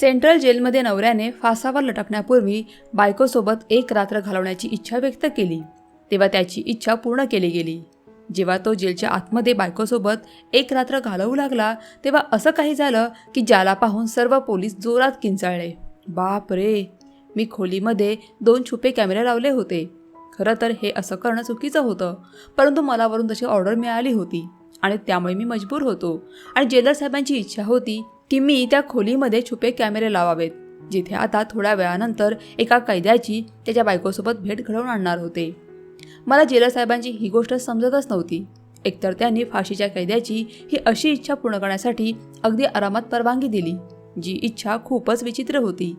Central जेलमध्ये नवऱ्याने फासावर लटकण्यापूर्वी बायकोसोबत एक रात्र घालवण्याची इच्छा व्यक्त केली. तेव्हा त्याची इच्छा पूर्ण केली गेली. जेव्हा तो जेलच्या आतमध्ये बायकोसोबत एक रात्र घालवू लागला तेव्हा असं काही झालं की ज्याला पाहून सर्व पोलीस जोरात किंचाळले. बाप रे मी खोलीमध्ये दोन छुपे कॅमेरे लावले होते. खरं तर हे असं करणं चुकीचं होतं. परंतु मला वरून तशी ऑर्डर मिळाली होती आणि त्यामुळे मी मजबूर होतो. आणि जेलर साहेबांची इच्छा होती की मी त्या खोलीमध्ये छुपे कॅमेरे लावावेत जिथे आता थोड्या वेळानंतर एका कैद्याची त्याच्या बायकोसोबत भेट घडवून आणणार होते. मला जेलसाहेबांची ही गोष्ट समजतच नव्हती. एकतर त्यांनी फाशीच्या कैद्याची ही अशी इच्छा पूर्ण करण्यासाठी अगदी आरामात परवानगी दिली जी इच्छा खूपच विचित्र होती.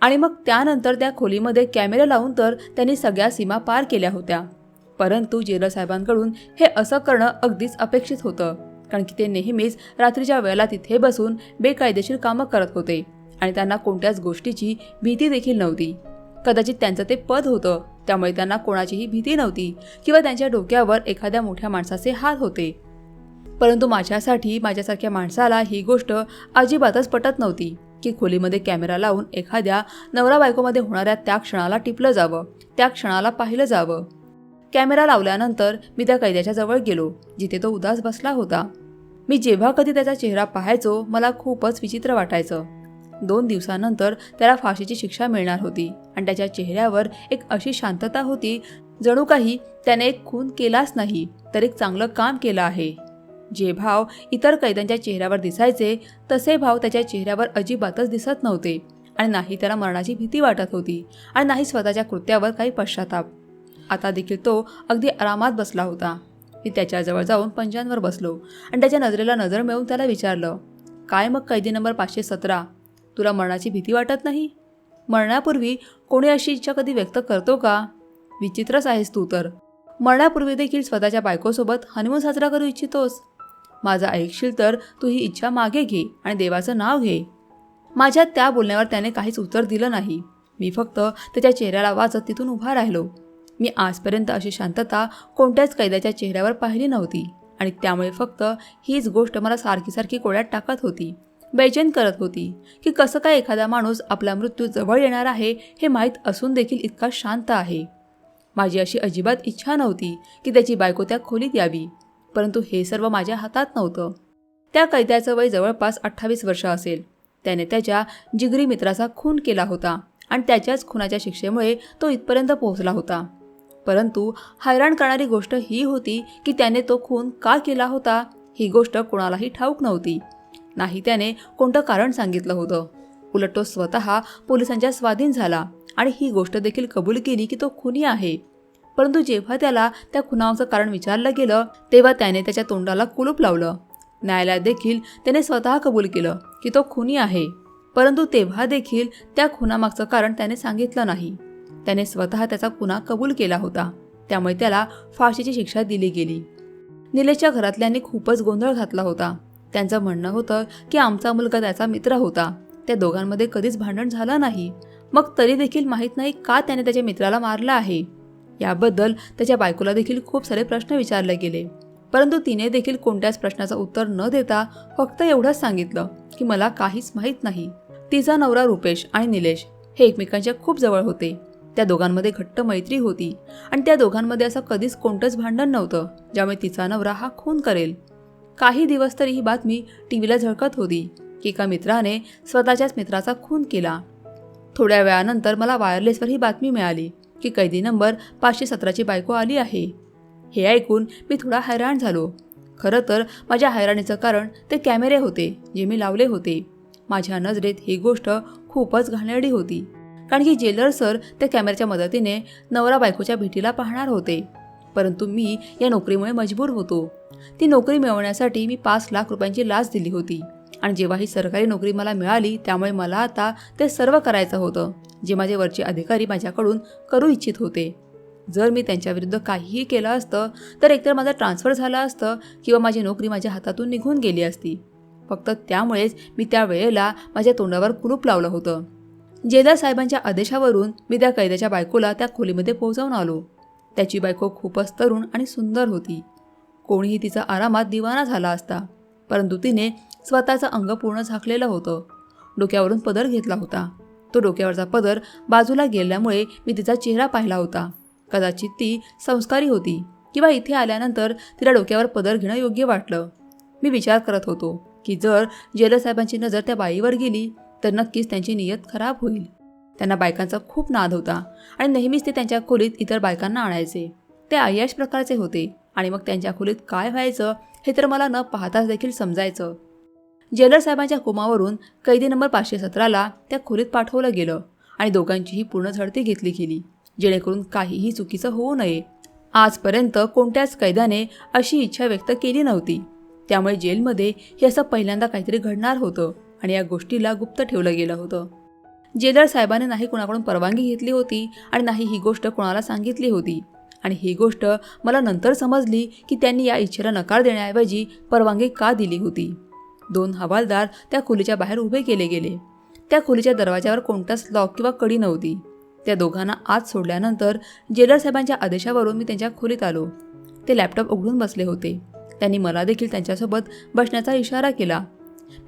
आणि मग त्यानंतर त्या खोलीमध्ये कॅमेरे लावून तर त्यांनी सगळ्या सीमा पार केल्या होत्या. परंतु जेलसाहेबांकडून हे असं करणं अगदीच अपेक्षित होतं. कारण की ते नेहमीच रात्रीच्या वेळेला तिथे बसून बेकायदेशीर कामं करत होते आणि त्यांना कोणत्याच गोष्टीची भीती देखील नव्हती. कदाचित त्यांचं ते पद होतं त्यामुळे त्यांना कोणाचीही भीती नव्हती किंवा त्यांच्या डोक्यावर एखाद्या मोठ्या माणसाचे हात होते. परंतु माझ्यासाठी माझ्यासारख्या माणसाला ही गोष्ट अजिबातच पटत नव्हती की खोलीमध्ये कॅमेरा लावून एखाद्या नवरा बायकोमध्ये होणाऱ्या त्या क्षणाला टिपलं जावं त्या क्षणाला पाहिलं जावं. कॅमेरा लावल्यानंतर मी त्या कैद्याच्या जवळ गेलो जिथे तो उदास बसला होता. मी जेव्हा कधी त्याचा चेहरा पाहायचो मला खूपच विचित्र वाटायचं. दोन दिवसानंतर त्याला फाशीची शिक्षा मिळणार होती आणि त्याच्या चेहऱ्यावर एक अशी शांतता होती जणू काही त्याने एक खून केलाच नाही तर एक चांगलं काम केलं आहे. जे भाव इतर कैद्यांच्या चेहऱ्यावर दिसायचे तसे भाव त्याच्या चेहऱ्यावर अजिबातच दिसत नव्हते आणि नाही त्याला मरणाची भीती वाटत होती आणि नाही स्वतःच्या कृत्यावर काही पश्चाताप. आता देखील तो अगदी आरामात बसला होता. मी त्याच्याजवळ जाऊन पंजांवर बसलो आणि त्याच्या नजरेला नजर मिळवून त्याला विचारलं काय मग कैदी नंबर पाचशे सतरा? तुला मरणाची भीती वाटत नाही? मरण्यापूर्वी कोणी अशी इच्छा कधी व्यक्त करतो का? विचित्रच आहेस तू तर. मरण्यापूर्वी देखील स्वतःच्या बायकोसोबत हनीमून साजरा करू इच्छितोस. माझं ऐकशील तर तू ही इच्छा मागे घे आणि देवाचं नाव घे. माझ्या त्या बोलण्यावर त्याने काहीच उत्तर दिलं नाही. मी फक्त त्याच्या चेहऱ्याला वाचत तिथून उभा राहिलो. मी आजपर्यंत अशी शांतता कोणत्याच कैद्याच्या चेहऱ्यावर पाहिली नव्हती. आणि त्यामुळे फक्त हीच गोष्ट मला सारखी सारखी कोड्यात टाकत होती. बेचैन करत होती की कसं काय एखादा माणूस आपला मृत्यू जवळ येणार आहे हे माहीत असून देखील इतका शांत आहे. माझी अशी अजिबात इच्छा नव्हती की त्याची बायको त्या खोलीत यावी परंतु हे सर्व माझ्या हातात नव्हतं. त्या कैद्याचं वय जवळपास अठ्ठावीस वर्ष असेल. त्याने त्याच्या जिगरी मित्राचा खून केला होता आणि त्याच्याच खुनाच्या शिक्षेमुळे तो इथपर्यंत पोहोचला होता. परंतु हैराण करणारी गोष्ट ही होती की त्याने तो खून का केला होता? ही गोष्ट कोणालाही ठाऊक नव्हती. नाही त्याने कोणतं कारण सांगितलं होतं? उलट तो स्वतः पोलिसांच्या स्वाधीन झाला आणि ही गोष्ट देखील कबूल केली की तो खुनी आहे. परंतु जेव्हा त्याला त्या खुनाचं कारण विचारलं गेलं तेव्हा त्याने त्याच्या तोंडाला कुलूप लावलं. न्यायालयात देखील त्याने स्वतः कबूल केलं की तो खुनी आहे. परंतु तेव्हा देखील त्या खुनामागचं कारण त्याने सांगितलं नाही. त्याने स्वतः त्याचा गुन्हा कबूल केला होता. त्यामुळे त्याला फाशीची शिक्षा दिली गेली. निलेशच्या घरातल्यांनी खूपच गोंधळ घातला होता. त्यांचं म्हणणं होतं की आमचा मुलगा त्याचा मित्र होता. त्या दोघांमध्ये कधीच भांडण झालं नाही. मग तरी देखील माहीत नाही का त्याने त्याच्या मित्राला मारलं आहे? याबद्दल त्याच्या बायकोला देखील खूप सारे प्रश्न विचारले गेले. परंतु तिने देखील कोणत्याच प्रश्नाचं उत्तर न देता फक्त एवढंच सांगितलं की मला काहीच माहीत नाही. तिचा नवरा रुपेश आणि निलेश हे एकमेकांच्या खूप जवळ होते. त्या दोघांमध्ये घट्ट मैत्री होती आणि त्या दोघांमध्ये असं कधीच कोणतंच भांडण नव्हतं ज्यामुळे तिचा नवरा हा खून करेल. काही दिवस तरी ही बातमी टी व्हीला झळकत होती की एका मित्राने स्वतःच्याच मित्राचा खून केला. थोड्या वेळानंतर मला वायरलेसवर ही बातमी मिळाली की कैदी नंबर पाचशे सतराची बायको आली आहे. हे ऐकून मी थोडा हैराण झालो. खरं तर माझ्या हैराणीचं कारण ते कॅमेरे होते जे मी लावले होते. माझ्या नजरेत ही गोष्ट खूपच घाणेरडी होती. कारण की जेलर सर त्या कॅमेऱ्याच्या मदतीने नवरा बायकोच्या भेटीला पाहणार होते. परंतु मी या नोकरीमुळे मजबूर होतो. ती नोकरी मिळवण्यासाठी मी पाच लाख रुपयांची लाच दिली होती. आणि जेव्हा ही सरकारी नोकरी मला मिळाली त्यामुळे मला आता ते सर्व करायचं होतं जे माझे वरचे अधिकारी माझ्याकडून करू इच्छित होते. जर मी त्यांच्याविरुद्ध काहीही केलं असतं तर एकतर माझा ट्रान्सफर झालं असतं किंवा माझी नोकरी माझ्या हातातून निघून गेली असती. फक्त त्यामुळेच मी त्या वेळेला माझ्या तोंडावर कुलूप लावलं होतं. जेदार साहेबांच्या आदेशावरून मी त्या कैद्याच्या बायकोला त्या खोलीमध्ये पोहोचवून आलो. त्याची बायको खूपच तरुण आणि सुंदर होती. कोणीही तिचा आरामात दिवाना झाला असता परंतु तिने स्वतःचं अंग पूर्ण झाकलेलं होतं. डोक्यावरून पदर घेतला होता. तो डोक्यावरचा पदर बाजूला गेल्यामुळे मी तिचा चेहरा पाहिला होता. कदाचित ती संस्कारी होती किंवा इथे आल्यानंतर तिला डोक्यावर पदर घेणं योग्य वाटलं. मी विचार करत होतो की जर जेलसाहेबांची नजर त्या बाईवर गेली तर नक्कीच त्यांची नियत खराब होईल. त्यांना बायकांचा खूप नाद होता आणि नेहमीच ते त्यांच्या खोलीत इतर बायकांना आणायचे. ते अय्याश प्रकारचे होते आणि मग त्यांच्या खोलीत काय व्हायचं हे तर मला न पाहताच देखील समजायचं. जेलर साहेबांच्या कोमावरून कैदी नंबर पाचशे सतराला त्या खोलीत पाठवलं गेलं आणि दोघांचीही पूर्ण झडती घेतली गेली जेणेकरून काहीही चुकीचं होऊ नये. आजपर्यंत कोणत्याच कैद्याने अशी इच्छा व्यक्त केली नव्हती. त्यामुळे जेलमध्ये हे असं पहिल्यांदा काहीतरी घडणार होतं. आणि या गोष्टीला गुप्त ठेवलं गेलं होतं. जेलर साहेबाने नाही कोणाकडून परवानगी घेतली होती आणि नाही ही गोष्ट कोणाला सांगितली होती. आणि ही गोष्ट मला नंतर समजली की त्यांनी या इच्छेला नकार देण्याऐवजी परवानगी का दिली होती. दोन हवालदार त्या खोलीच्या बाहेर उभे केले गेले. त्या खोलीच्या दरवाजावर कोणताच लॉक किंवा कडी नव्हती. त्या दोघांना आत सोडल्यानंतर जेलर साहेबांच्या आदेशावरून मी त्यांच्या खोलीत आलो. ते लॅपटॉप उघडून बसले होते. त्यांनी मला देखील त्यांच्यासोबत बसण्याचा इशारा केला.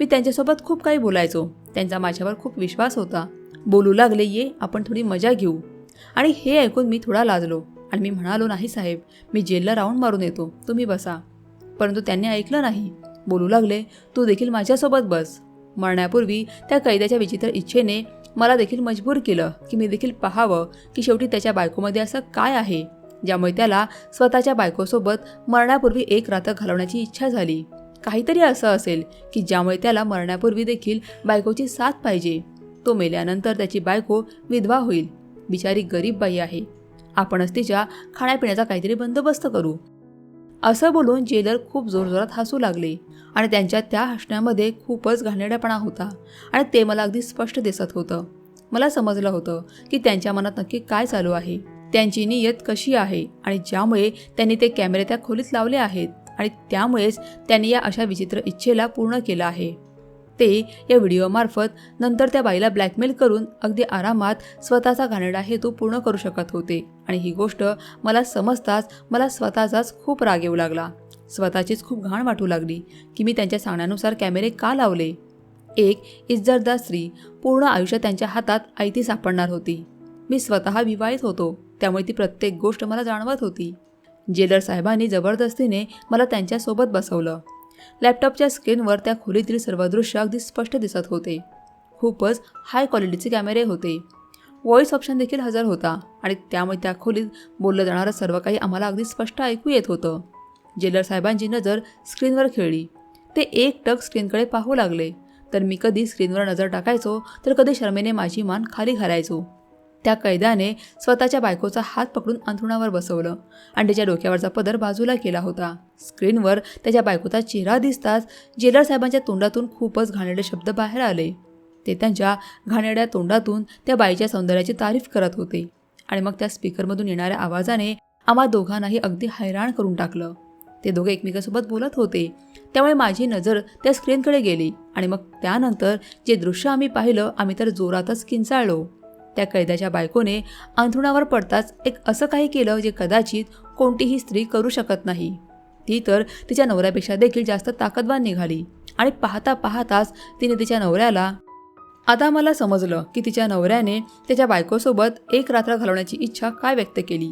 मी त्यांच्यासोबत खूप काही बोलायचो. त्यांचा माझ्यावर खूप विश्वास होता. बोलू लागले ये आपण थोडी मजा घेऊ. आणि हे ऐकून मी थोडा लाजलो. आणि मी म्हणालो नाही साहेब मी जेलला राऊंड मारून येतो. तुम्ही बसा. परंतु त्यांनी ऐकलं नाही. बोलू लागले तू देखील माझ्यासोबत बस. मरण्यापूर्वी त्या कैद्याच्या विचित्र इच्छेने मला देखील मजबूर केलं की मी देखील पाहावं की शेवटी त्याच्या बायकोमध्ये असं काय आहे ज्यामुळे त्याला स्वतःच्या बायकोसोबत मरण्यापूर्वी एक रात्र घालवण्याची इच्छा झाली. काहीतरी असं असेल की ज्यामुळे त्याला मरण्यापूर्वी देखील बायकोची साथ पाहिजे. तो मेल्यानंतर त्याची बायको विधवा होईल. बिचारी गरीब बाई आहे. आपणच तिच्या खाण्यापिण्याचा काहीतरी बंदोबस्त करू. असं बोलून जेलर खूप जोरजोरात हसू लागले आणि त्यांच्या त्या हसण्यामध्ये खूपच घाणेरडेपणा होता आणि ते मला अगदी स्पष्ट दिसत होतं. मला समजलं होतं की त्यांच्या मनात नक्की काय चालू आहे. त्यांची नियत कशी आहे आणि ज्यामुळे त्यांनी ते कॅमेरे त्या खोलीत लावले आहेत. आणि त्यामुळेच त्यांनी या अशा विचित्र इच्छेला पूर्ण केलं आहे. ते या व्हिडिओमार्फत नंतर त्या बाईला ब्लॅकमेल करून अगदी आरामात स्वतःचा घाणेरडा हेतू पूर्ण करू शकत होते. आणि ही गोष्ट मला समजताच मला स्वतःचाच खूप राग येऊ लागला. स्वतःचीच खूप घाण वाटू लागली की मी त्यांच्या सांगण्यानुसार कॅमेरे का लावले? एक इज्जतदार स्त्री पूर्ण आयुष्य त्यांच्या हातात आयती सापडणार होती. मी स्वतः विवाहित होतो त्यामुळे ती प्रत्येक गोष्ट मला जाणवत होती. जेलर साहेबांनी जबरदस्तीने मला त्यांच्यासोबत बसवलं. लॅपटॉपच्या स्क्रीनवर त्या खोलीतील सर्व दृश्य अगदी स्पष्ट दिसत होते. खूपच हाय क्वालिटीचे कॅमेरे होते. व्हॉईस ऑप्शन देखील हजर होता आणि त्यामुळे त्या खोलीत बोललं जाणारं सर्व काही आम्हाला अगदी स्पष्ट ऐकू येत होतं. जेलर साहेबांची नजर स्क्रीनवर खेळली. ते एक टक स्क्रीनकडे पाहू लागले. तर मी कधी स्क्रीनवर नजर टाकायचो तर कधी शर्मेने माझी मान खाली घालायचो. त्या कैद्याने स्वतःच्या बायकोचा हात पकडून अंथरुणावर बसवलं आणि त्याच्या डोक्यावरचा पदर बाजूला केला होता. स्क्रीनवर त्याच्या बायकोचा चेहरा दिसताच जेलर साहेबांच्या तोंडातून खूपच घाणेरडे शब्द बाहेर आले. ते त्यांच्या घाणेरड्या तोंडातून त्या बाईच्या सौंदर्याची तारीफ करत होते आणि मग त्या स्पीकरमधून येणाऱ्या आवाजाने आम्हा दोघांनाही अगदी हैराण करून टाकलं. ते दोघे एकमेकांसोबत बोलत होते. त्यामुळे माझी नजर त्या स्क्रीनकडे गेली आणि मग त्यानंतर जे दृश्य आम्ही पाहिलं आम्ही तर जोरातच किंचाळलो. त्या कैद्याच्या बायकोने अंथरुणावर पडताच एक असं काही केलं जे कदाचित कोणतीही स्त्री करू शकत नाही. ती तर तिच्या नवऱ्यापेक्षा देखील जास्त ताकदवान निघाली आणि पाहता पाहताच तिने तिच्या नवऱ्याला आता मला समजलं की तिच्या नवऱ्याने त्याच्या बायकोसोबत एक रात्र घालवण्याची इच्छा काय व्यक्त केली.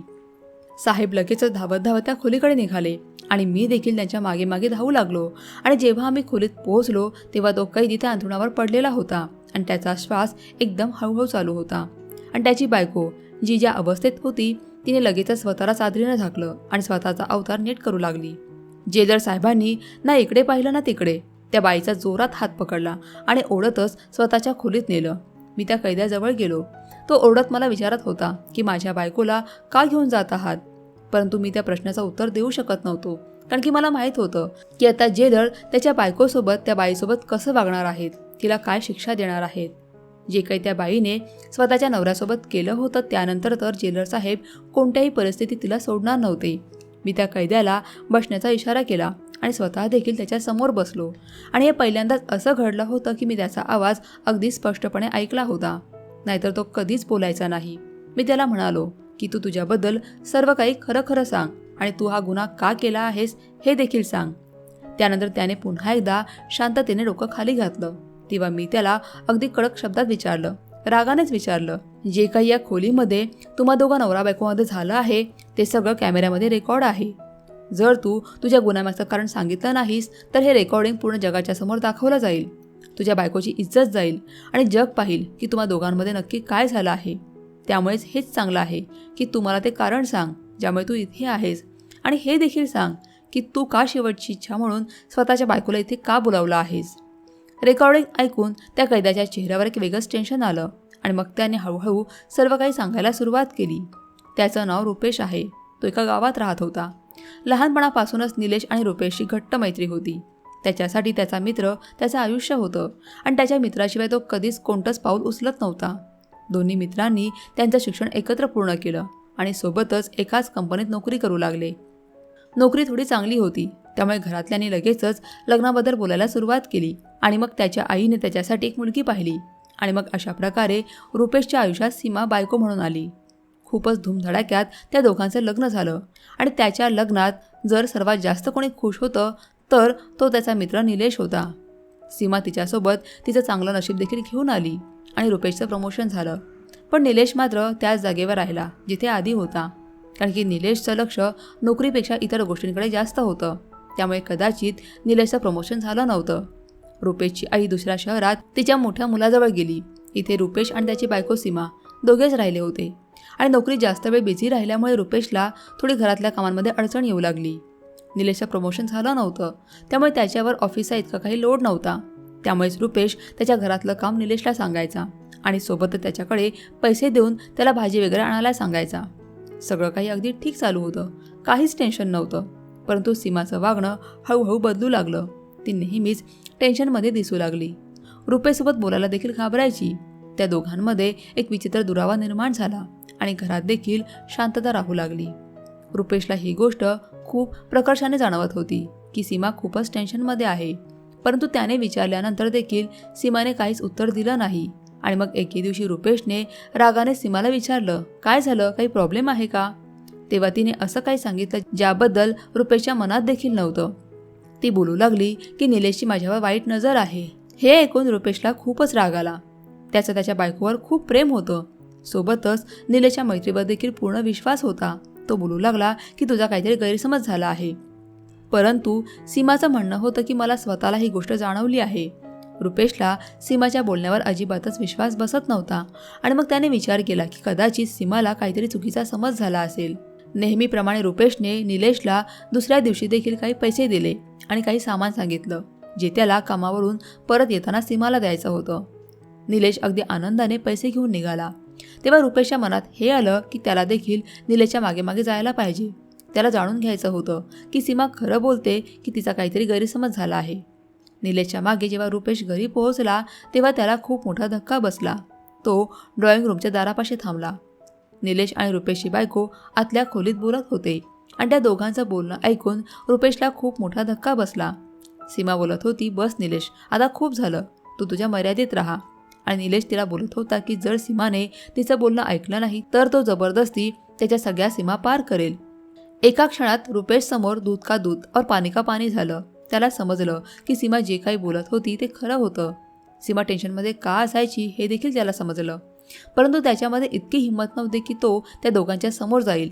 साहेब लगेचच धावत धावत त्या खोलीकडे निघाले आणि मी देखील त्यांच्या मागे मागे धावू लागलो आणि जेव्हा आम्ही खोलीत पोहोचलो तेव्हा तो कैदी त्या अंथरुणावर पडलेला होता आणि त्याचा श्वास एकदम हळूहळू चालू होता. आणि त्याची बायको जी ज्या अवस्थेत होती तिने लगेचच स्वतःला चादरीनं झाकलं आणि स्वतःचा अवतार नीट करू लागली. जेलर साहेबांनी ना इकडे पाहिलं ना तिकडे त्या बाईचा जोरात हात पकडला आणि ओढतच स्वतःच्या खोलीत नेलं. मी त्या कैद्याजवळ गेलो. तो ओरडत मला विचारत होता की माझ्या बायकोला का घेऊन जात आहात? परंतु मी त्या प्रश्नाचं उत्तर देऊ शकत नव्हतो कारण की मला माहीत होतं की आता जेलर त्याच्या बायकोसोबत त्या बाईसोबत कसं वागणार आहेत तिला काय शिक्षा देणार आहेत. जे काही त्या बाईने स्वतःच्या नवऱ्यासोबत केलं होतं त्यानंतर तर जेलर साहेब कोणत्याही परिस्थितीत तिला सोडणार नव्हते. मी त्या कैद्याला बसण्याचा इशारा केला आणि स्वतः देखील त्याच्यासमोर बसलो. आणि हे पहिल्यांदाच असं घडलं होतं की मी त्याचा आवाज अगदी स्पष्टपणे ऐकला होता. नाहीतर तो कधीच बोलायचा नाही. मी त्याला म्हणालो की तू तुझ्याबद्दल सर्व काही खरं खरं सांग आणि तू हा गुन्हा का केला आहेस हे देखील सांग. त्यानंतर त्याने पुन्हा एकदा शांततेने डोकं खाली घातलं. तेव्हा मी त्याला अगदी कडक शब्दात विचारलं. रागानेच विचारलं जे काही या खोलीमध्ये तुम्हा दोघा नवरा बायकोमध्ये झालं आहे ते सगळं कॅमेऱ्यामध्ये रेकॉर्ड आहे. जर तू तुझ्या गुन्ह्यामागचं कारण सांगितलं नाहीस तर हे रेकॉर्डिंग पूर्ण जगाच्या समोर दाखवलं जाईल. तुझ्या बायकोची इज्जत जाईल आणि जग पाहिल की तुम्हा दोघांमध्ये नक्की काय झालं आहे. त्यामुळेच हेच चांगलं आहे की तुम्हाला ते कारण सांग ज्यामुळे तू इथे आहेस. आणि हे देखील सांग की तू का शेवटची इच्छा म्हणून स्वतःच्या बायकोला इथे का बोलावलं आहेस? रेकॉर्डिंग ऐकून त्या कैद्याच्या चेहऱ्यावर एक वेगळंच टेन्शन आलं आणि मग त्याने हळूहळू सर्व काही सांगायला सुरुवात केली. त्याचं नाव रुपेश आहे. तो एका गावात राहत होता. लहानपणापासूनच निलेश आणि रुपेशची घट्ट मैत्री होती. त्याच्यासाठी त्याचा मित्र त्याचं आयुष्य होतं आणि त्याच्या मित्राशिवाय तो कधीच कोणतंच पाऊल उचलत नव्हता. दोन्ही मित्रांनी त्यांचं शिक्षण एकत्र पूर्ण केलं आणि सोबतच एकाच कंपनीत नोकरी करू लागले. नोकरी थोडी चांगली होती. त्यामुळे घरातल्यांनी लगेचच लग्नाबद्दल बोलायला सुरुवात केली. आणि मग त्याच्या आईने त्याच्यासाठी एक मुलगी पाहिली. आणि मग अशा प्रकारे रुपेशच्या आयुष्यात सीमा बायको म्हणून आली. खूपच धूमधडाक्यात त्या दोघांचं लग्न झालं. आणि त्याच्या लग्नात जर सर्वात जास्त कोणी खुश होतं तर तो त्याचा मित्र निलेश होता. सीमा तिच्यासोबत तिचं चांगलं नशीब देखील घेऊन आली आणि रुपेशचं प्रमोशन झालं. पण निलेश मात्र त्याच जागेवर राहिला जिथे आधी होता. कारण की निलेशचं लक्ष नोकरीपेक्षा इतर गोष्टींकडे जास्त होतं. त्यामुळे कदाचित निलेशचं प्रमोशन झालं नव्हतं. रुपेशची आई दुसऱ्या शहरात तिच्या मोठ्या मुलाजवळ गेली. इथे रुपेश आणि त्याची बायको सीमा दोघेच राहिले होते. आणि नोकरी जास्त वेळ बिझी राहिल्यामुळे रुपेशला थोडी घरातल्या कामांमध्ये अडचण येऊ लागली. निलेशचं प्रमोशन झालं नव्हतं. त्यामुळे त्याच्यावर ऑफिसचा इतका काही लोड नव्हता. त्यामुळेच रुपेश त्याच्या घरातलं काम निलेशला सांगायचा आणि सोबतच त्याच्याकडे पैसे देऊन त्याला भाजी वगैरे आणायला सांगायचा. सगळं काही अगदी ठीक चालू होतं. काहीच टेन्शन नव्हतं. परंतु सीमाचं वागणं हळूहळू बदलू लागलं. ती नेहमीच टेन्शनमध्ये दिसू लागली. रुपेसोबत बोलायला देखील घाबरायची. त्या दोघांमध्ये एक विचित्र दुरावा निर्माण झाला आणि घरात देखील शांतता राहू लागली. रुपेशला ही गोष्ट खूप प्रकर्षाने जाणवत होती की सीमा खूपच टेन्शनमध्ये आहे. परंतु त्याने विचारल्यानंतर देखील सीमाने काहीच उत्तर दिलं नाही आणि मग एके दिवशी रुपेशने रागाने सीमाला विचारलं काय झालं? काही प्रॉब्लेम आहे का? तेव्हा तिने असं काही सांगितलं ज्याबद्दल रुपेशच्या मनात देखील नव्हतं. ती बोलू लागली की निलेशची माझ्यावर वाईट नजर आहे. हे ऐकून रुपेशला खूपच राग आला. त्याचं त्याच्या बायकोवर खूप प्रेम होतं. सोबतच निलेशच्या मैत्रीवर देखील पूर्ण विश्वास होता. तो बोलू लागला की तुझा काहीतरी गैरसमज झाला आहे. परंतु सीमाचं म्हणणं होतं की मला स्वतःला ही गोष्ट जाणवली आहे. रुपेशला सीमाच्या बोलण्यावर अजिबातच विश्वास बसत नव्हता आणि मग त्याने विचार केला की कदाचित सीमाला काहीतरी चुकीचा समज झाला असेल. नेहमीप्रमाणे रुपेशने निलेशला दुसऱ्या दिवशी देखील काही पैसे दिले आणि काही सामान सांगितलं जे त्याला कामावरून परत येताना सीमाला द्यायचं होतं. निलेश अगदी आनंदाने पैसे घेऊन निघाला. तेव्हा रुपेशच्या मनात हे आलं की त्याला देखील निलेशच्या मागे मागे जायला पाहिजे. त्याला जाणून घ्यायचं होतं की सीमा खरं बोलते की तिचा काहीतरी गैरसमज झाला आहे. निलेशच्या मागे जेव्हा रुपेश घरी पोहोचला तेव्हा त्याला खूप मोठा धक्का बसला. तो ड्रॉइंग रूमच्या दारापाशी थांबला. निलेश आणि रुपेशची बायको आतल्या खोलीत बोलत होते. आणि त्या दोघांचं बोलणं ऐकून रुपेशला खूप मोठा धक्का बसला. सीमा बोलत होती बस निलेश आता खूप झालं. तू तुझ्या मर्यादेत राहा. आणि निलेश तिला बोलत होता की जर सीमाने तिचं बोलणं ऐकलं नाही तर तो जबरदस्ती त्याच्या सगळ्या सीमा पार करेल. एका क्षणात रुपेश समोर दूध का दूध और पाणी का पाणी झालं. त्याला समजलं की सीमा जे काही बोलत होती ते खरं होतं. सीमा टेन्शनमध्ये का असायची हे देखील त्याला समजलं. परंतु त्याच्यामध्ये इतकी हिंमत नव्हती की तो त्या दोघांच्या समोर जाईल.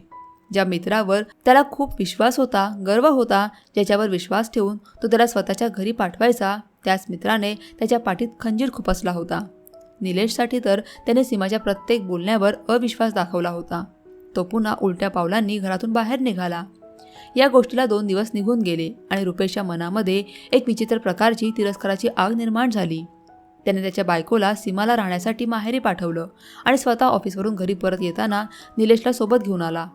ज्या मित्रावर त्याला खूप विश्वास होता गर्व होता ज्याच्यावर विश्वास ठेवून तो त्याला स्वतःच्या घरी पाठवायचा त्याच मित्राने त्याच्या पाठीत खंजीर खुपसला होता. निलेशसाठी तर त्याने सीमाच्या प्रत्येक बोलण्यावर अविश्वास दाखवला होता. तो पुन्हा उलट्या पावलांनी घरातून बाहेर निघाला. या गोष्टीला दोन दिवस निघून गेले आणि रुपेशच्या मनामध्ये एक विचित्र प्रकारची तिरस्काराची आग निर्माण झाली. त्याने त्याच्या बायकोला सीमाला राहण्यासाठी माहेरी पाठवलं आणि स्वतः ऑफिसवरून घरी परत येताना निलेशला सोबत घेऊन आला.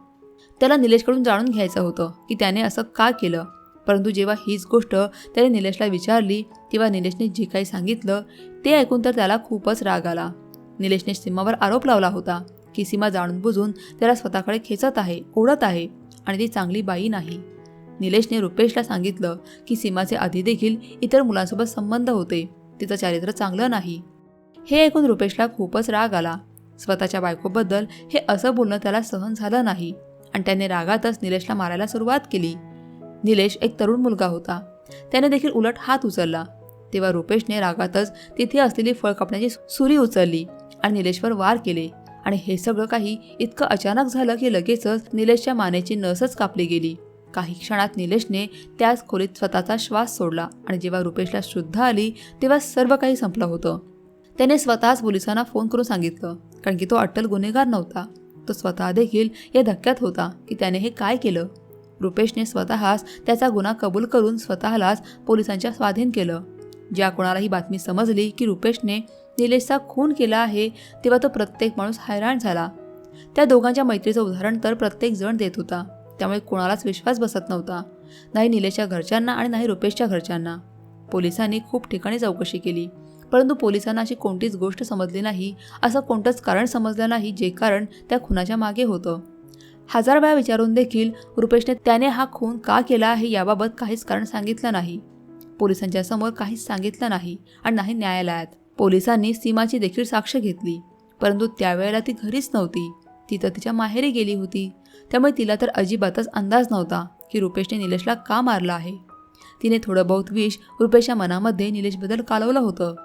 त्याला निलेशकडून जाणून घ्यायचं होतं की त्याने असं का केलं. परंतु जेव्हा हीच गोष्ट त्याने निलेशला विचारली तेव्हा निलेशने जे काही सांगितलं ते ऐकून तर त्याला खूपच राग आला. निलेशने सीमावर आरोप लावला होता की सीमा जाणून बुजून त्याला स्वतःकडे खेचत आहे ओढत आहे आणि ती चांगली बाई नाही. निलेशने रुपेशला सांगितलं की सीमाचे आधी देखील इतर मुलांसोबत संबंध होते. तिचं चारित्र्य चांगलं नाही. हे ऐकून रुपेशला खूपच राग आला. स्वतःच्या बायकोबद्दल हे असं बोलणं त्याला सहन झालं नाही आणि त्याने रागातच निलेशला मारायला सुरुवात केली. निलेश एक तरुण मुलगा होता. त्याने देखील उलट हात उचलला. तेव्हा रुपेशने रागातच तिथे असलेली फळ कापण्याची सुरी उचलली आणि निलेशवर वार केले. आणि हे सगळं काही इतकं अचानक झालं की लगेचच निलेशच्या मानेची नसच कापली गेली. काही क्षणात निलेशने त्याच खोलीत स्वतःचा श्वास सोडला आणि जेव्हा रुपेशला शुद्ध आली तेव्हा सर्व काही संपलं होतं. त्याने स्वतःच पोलिसांना फोन करून सांगितलं कारण की तो अट्टल गुन्हेगार नव्हता. तो स्वतः देखील या धक्क्यात होता की त्याने हे काय केलं. रुपेशने स्वतःच त्याचा गुन्हा कबूल करून स्वतःलाच पोलिसांच्या स्वाधीन केलं. ज्या कोणालाही बातमी समजली की रुपेशने निलेशचा खून केला आहे तेव्हा तो प्रत्येक माणूस हैराण झाला. त्या दोघांच्या मैत्रीचं उदाहरण तर प्रत्येक जण देत होता. त्यामुळे कोणालाच विश्वास बसत नव्हता. नाही निलेशच्या घरच्यांना आणि नाही रुपेशच्या घरच्यांना. पोलिसांनी खूप ठिकाणी चौकशी केली. परंतु पोलिसांना अशी कोणतीच गोष्ट समजली नाही असं कोणतंच कारण समजलं नाही जे कारण त्या खुनाच्या मागे होतं. हजार वेळा विचारून देखील रुपेशने त्याने हा खून का केला आहे याबाबत काहीच कारण सांगितलं नाही. पोलिसांच्या समोर काहीच सांगितलं नाही आणि नाही न्यायालयात. पोलिसांनी सीमाची देखील साक्ष घेतली परंतु त्यावेळेला ती घरीच नव्हती. ती तर तिच्या माहेरी गेली होती. त्यामुळे तिला तर अजिबातच अंदाज नव्हता की रुपेशने निलेशला का मारलं आहे. तिने थोडं बहुत विष रुपेशच्या मनामध्ये निलेशबद्दल कालवलं होतं.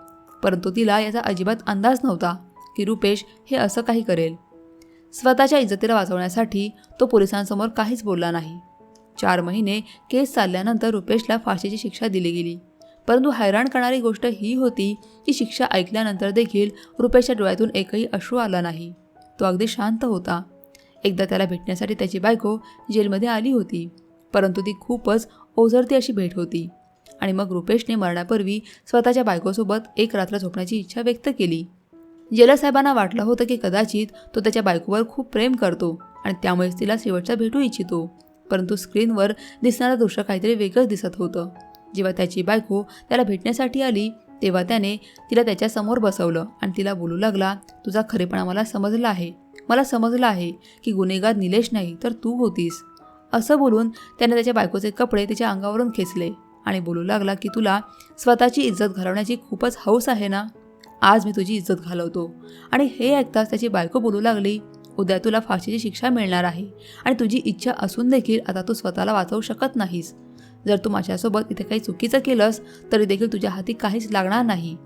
परंतु तिला याचा अजिबात अंदाज नव्हता की रुपेश हे असं काही करेल. स्वतःच्या इज्जतीला वाचवण्यासाठी तो पोलिसांसमोर काहीच बोलला नाही. चार महिने केस चालल्यानंतर रुपेशला फाशीची शिक्षा दिली गेली. परंतु हैराण करणारी गोष्ट ही होती की शिक्षा ऐकल्यानंतर देखील रुपेशच्या डोळ्यातून एकही अश्रू आला नाही. तो अगदी शांत होता. एकदा त्याला भेटण्यासाठी त्याची बायको जेलमध्ये आली होती परंतु ती खूपच ओझरती अशी भेट होती आणि मग रुपेशने मरण्यापूर्वी स्वतःच्या बायकोसोबत एक रात्र झोपण्याची इच्छा व्यक्त केली. जेलासाहेबांना वाटलं होतं की कदाचित तो त्याच्या बायकोवर खूप प्रेम करतो आणि त्यामुळेच तिला शेवटचा भेटू इच्छितो परंतु स्क्रीनवर दिसणारं दृश्य काहीतरी वेगळंच दिसत होतं. जेव्हा त्याची बायको त्याला भेटण्यासाठी आली तेव्हा त्याने तिला त्याच्यासमोर बसवलं आणि तिला बोलू लागला तुझा खरेपणा मला समजला आहे. मला समजलं आहे की गुन्हेगार निलेश नाही तर तू होतीस. असं बोलून त्याने त्याच्या बायकोचे कपडे तिच्या अंगावरून खेचले आणि बोलू लागला की तुला स्वतःची इज्जत घालवण्याची खूपच हौस आहे ना? आज मी तुझी इज्जत घालवतो. आणि हे ऐकताच त्याची बायको बोलू लागली उद्या तुला फाशीची शिक्षा मिळणार आहे आणि तुझी इच्छा असून देखील आता तू स्वतःला वाचवू शकत नाहीस. जर तू माझ्यासोबत इथे काही चुकीचं केलंस तरी देखील तुझ्या हाती काहीच लागणार नाही.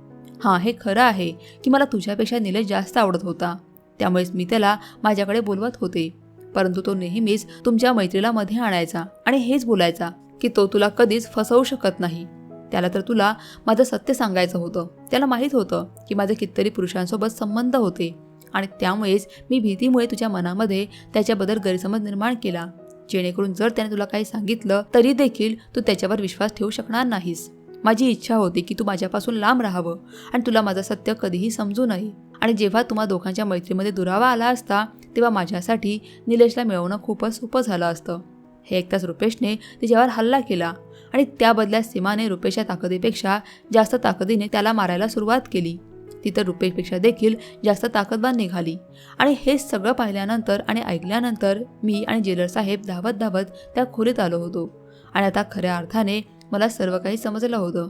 हां हे खरं आहे की मला तुझ्यापेक्षा निलेश जास्त आवडत होता. त्यामुळेच मी त्याला माझ्याकडे बोलवत होते. परंतु तो नेहमीच तुमच्या मैत्रीला मध्ये आणायचा आणि हेच बोलायचा की तो तुला कधीच फसवू शकत नाही. त्याला तर तुला माझं सत्य सांगायचं होतं. त्याला माहीत होतं की माझे कितीतरी पुरुषांसोबत संबंध होते. आणि त्यामुळेच मी भीतीमुळे तुझ्या मनामध्ये त्याच्याबद्दल गैरसमज निर्माण केला. जेणेकरून जर त्याने तुला काही सांगितलं तरी देखील तू त्याच्यावर विश्वास ठेवू शकणार नाहीस. माझी इच्छा होती की तू माझ्यापासून लांब राहावं आणि तुला माझं सत्य कधीही समजू नये. आणि जेव्हा तुम्हा दोघांच्या मैत्रीमध्ये दुरावा आला असता तेव्हा माझ्यासाठी निलेशला मिळवणं खूपच सोपं झालं असतं. हे ऐकताच रुपेशने तिच्यावर हल्ला केला आणि त्या बदल्यात सीमाने रुपेशच्या ताकदीपेक्षा जास्त ताकदीने त्याला मारायला सुरुवात केली. ती तर रुपेशपेक्षा देखील जास्त ताकदवान निघाली. आणि हे सगळं पाहिल्यानंतर आणि ऐकल्यानंतर मी आणि जेलर साहेब धावत धावत त्या खोलीत आलो होतो. आणि आता खऱ्या अर्थाने मला सर्व काही समजलं होतं.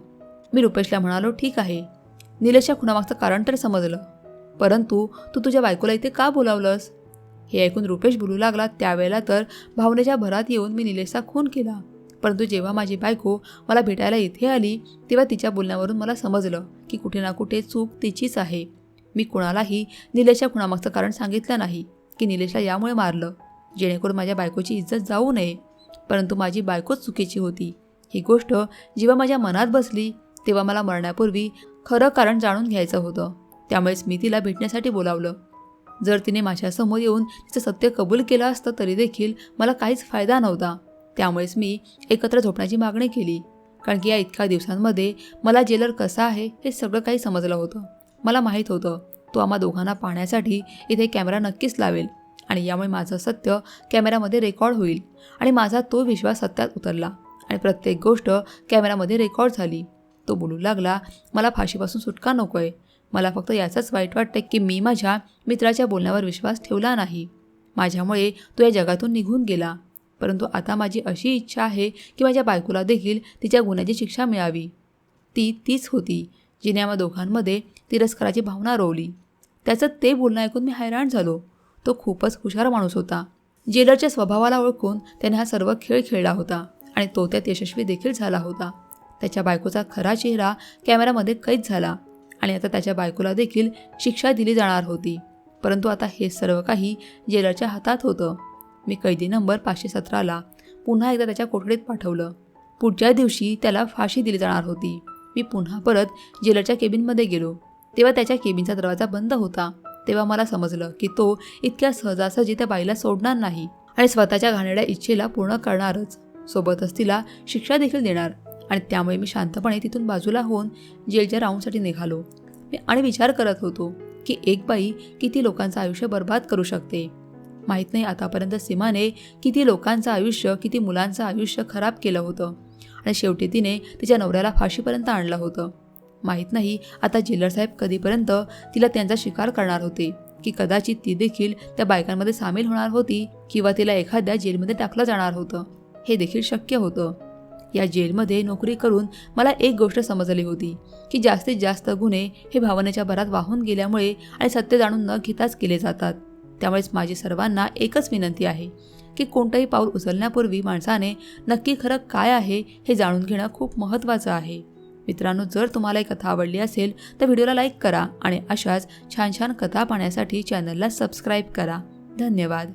मी रुपेशला म्हणालो ठीक आहे. निलेशच्या खुणामागचं कारण तर समजलं. परंतु तू तुझ्या बायकोला इथे का बोलावलंस? हे ऐकून रुपेश बोलू लागला. त्यावेळेला तर भावनेच्या भरात येऊन मी निलेशचा खून केला. परंतु जेव्हा माझी बायको मला भेटायला इथे आली तेव्हा तिच्या बोलण्यावरून मला समजलं की कुठे ना कुठे चूक तिचीच आहे. मी कुणालाही निलेशच्या खुणामागचं कारण सांगितलं नाही की निलेशला यामुळे मारलं जेणेकरून माझ्या बायकोची इज्जत जाऊ नये. परंतु माझी बायकोच चुकीची होती. ही गोष्ट जेव्हा माझ्या मनात बसली तेव्हा मला मरण्यापूर्वी खरं कारण जाणून घ्यायचं होतं. त्यामुळेच मी तिला भेटण्यासाठी बोलावलं. जर तिने माझ्यासमोर येऊन तिचं सत्य कबूल केलं असतं तरी देखील मला काहीच फायदा नव्हता. त्यामुळेच मी एकत्र झोपण्याची मागणी केली. कारण की या इतक्या दिवसांमध्ये मला जेलर कसा आहे हे सगळं काही समजलं होतं. मला माहीत होतं तो आम्हा दोघांना पाहण्यासाठी इथे कॅमेरा नक्कीच लावेल आणि यामुळे माझं सत्य कॅमेऱ्यामध्ये रेकॉर्ड होईल आणि माझा तो विश्वास सत्यात उतरला आणि प्रत्येक गोष्ट कॅमेऱ्यामध्ये रेकॉर्ड झाली. तो बोलू लागला मला फाशीपासून सुटका नको आहे मला फक्त याचंच वाईट वाटतं की मी माझ्या मित्राच्या बोलण्यावर विश्वास ठेवला नाही. माझ्यामुळे तो या जगातून निघून गेला. परंतु आता माझी अशी इच्छा आहे की माझ्या बायकोला देखील तिच्या गुन्ह्याची शिक्षा मिळावी. ती तीच होती जिने आम्हा दोघांमध्ये तिरस्काराची भावना रोवली. त्याचं ते बोलणं ऐकून मी हैराण झालो. तो खूपच हुशार माणूस होता. जेलरच्या स्वभावाला ओळखून त्याने हा सर्व खेळ खेळला होता आणि तो त्यात यशस्वी देखील झाला होता. त्याच्या बायकोचा खरा चेहरा कॅमेऱ्यामध्ये कैद झाला आणि आता त्याच्या बायकोला देखील शिक्षा दिली जाणार होती. परंतु आता हे सर्व काही जेलरच्या हातात होतं. मी कैदी नंबर पाचशे सतराला पुन्हा एकदा त्याच्या कोठडीत पाठवलं. पुढच्या दिवशी त्याला फाशी दिली जाणार होती. मी पुन्हा परत जेलरच्या केबिनमध्ये गेलो. तेव्हा त्याच्या केबिनचा दरवाजा बंद होता. तेव्हा मला समजलं की तो इतक्या सहजासहजी त्या बाईला सोडणार नाही आणि स्वतःच्या घाणेरड्या इच्छेला पूर्ण करणारच. सोबतच तिला शिक्षा देखील देणार आणि त्यामुळे मी शांतपणे तिथून बाजूला होऊन जेलच्या राऊंडसाठी निघालो. मी आणि विचार करत होतो की एक बाई किती लोकांचं आयुष्य बर्बाद करू शकते? माहीत नाही आतापर्यंत सीमाने किती लोकांचं आयुष्य किती मुलांचं आयुष्य खराब केलं होतं. आणि शेवटी तिने तिच्या नवऱ्याला फाशीपर्यंत आणलं होतं. माहीत नाही आता जेलरसाहेब कधीपर्यंत तिला त्यांचा शिकार करणार होते की कदाचित ती देखील त्या बायकांमध्ये सामील होणार होती किंवा तिला एखाद्या जेलमध्ये टाकलं जाणार होतं. हे देखील शक्य होतं. या जेलमध्ये नोकरी करून मला एक गोष्ट समजली होती की जास्तीत जास्त गुन्हे हे भावनेच्या भरात वाहून गेल्यामुळे आणि सत्य जाणून न घेताच केले जातात. त्यामुळेच माझी सर्वांना एकच विनंती आहे की कोणतंही पाऊल उचलण्यापूर्वी माणसाने नक्की खरं काय आहे हे जाणून घेणं खूप महत्त्वाचं आहे. मित्रांनो जर तुम्हाला ही कथा आवडली असेल तर व्हिडिओला लाईक करा आणि अशाच छान छान कथा पाहण्यासाठी चॅनलला सबस्क्राईब करा. धन्यवाद.